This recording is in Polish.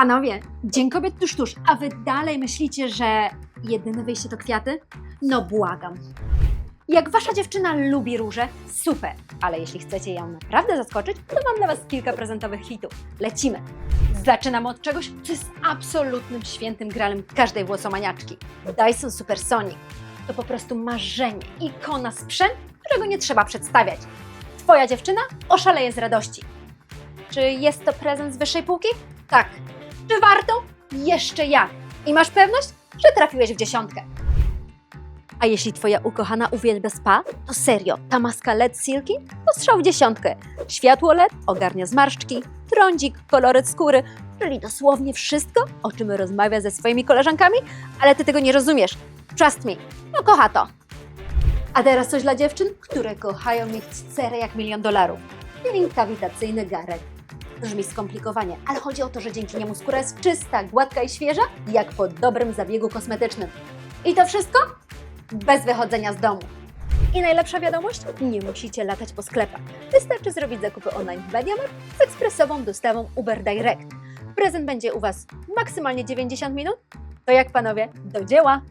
Panowie, Dzień Kobiet tuż tuż, a wy dalej myślicie, że jedyne wyjście to kwiaty? No błagam. Jak wasza dziewczyna lubi róże, super, ale jeśli chcecie ją naprawdę zaskoczyć, to mam dla was kilka prezentowych hitów. Lecimy! Zaczynamy od czegoś, co jest absolutnym świętym gralem każdej włosomaniaczki. Dyson Supersonic. To po prostu marzenie, ikona sprzęt, którego nie trzeba przedstawiać. Twoja dziewczyna oszaleje z radości. Czy jest to prezent z wyższej półki? Tak. Czy warto? Jeszcze jak. I masz pewność, że trafiłeś w dziesiątkę. A jeśli twoja ukochana uwielbia spa, to serio, ta maska LED Silky to strzał w dziesiątkę. Światło LED ogarnia zmarszczki, trądzik, koloryt skóry, czyli dosłownie wszystko, o czym rozmawia ze swoimi koleżankami, ale ty tego nie rozumiesz. Trust me, no kocha to. A teraz coś dla dziewczyn, które kochają mieć cerę jak milion dolarów. Peeling kawitacyjny Garek. Brzmi skomplikowanie, ale chodzi o to, że dzięki niemu skóra jest czysta, gładka i świeża, jak po dobrym zabiegu kosmetycznym. I to wszystko bez wychodzenia z domu. I najlepsza wiadomość? Nie musicie latać po sklepach. Wystarczy zrobić zakupy online w Mediamarkt z ekspresową dostawą Uber Direct. Prezent będzie u Was maksymalnie 90 minut. To jak panowie, do dzieła!